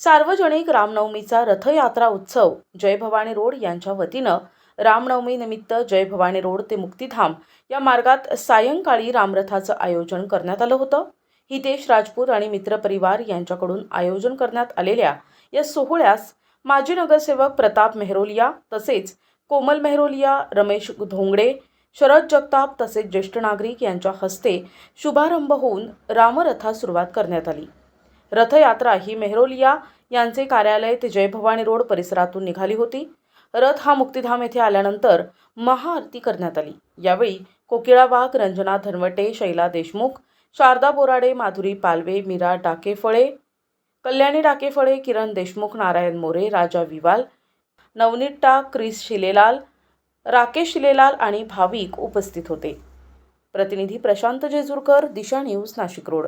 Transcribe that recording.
सार्वजनिक रामनवमीचा रथयात्रा उत्सव जय भवानी रोड यांच्या वतीनं रामनवमीनिमित्त जय भवानी रोड ते मुक्तिधाम या मार्गात सायंकाळी रामरथाचं आयोजन करण्यात आलं होतं. हितेश राजपूत आणि मित्रपरिवार यांच्याकडून आयोजन करण्यात आलेल्या या सोहळ्यास माजी नगरसेवक प्रताप मेहरोलिया तसेच कोमल मेहरोलिया रमेश धोंगडे शरद जगताप तसेच ज्येष्ठ नागरिक यांच्या हस्ते शुभारंभ होऊन रामरथा सुरुवात करण्यात आली. रथयात्रा ही मेहरोलिया यांचे कार्यालय ते जयभवानी रोड परिसरातून निघाली होती. रथ हा मुक्तिधाम येथे आल्यानंतर महाआरती करण्यात आली. यावेळी कोकिळा वाघ रंजना धनवटे शैला देशमुख शारदा बोराडे माधुरी पालवे मीरा डाकेफळे कल्याणी डाकेफळे किरण देशमुख नारायण मोरे राजा विवाल नवनीत टाक क्रिस शिलेलाल राकेश शिलेलाल आणि भाविक उपस्थित होते. प्रतिनिधी प्रशांत जेजूरकर दिशा न्यूज नाशिक रोड.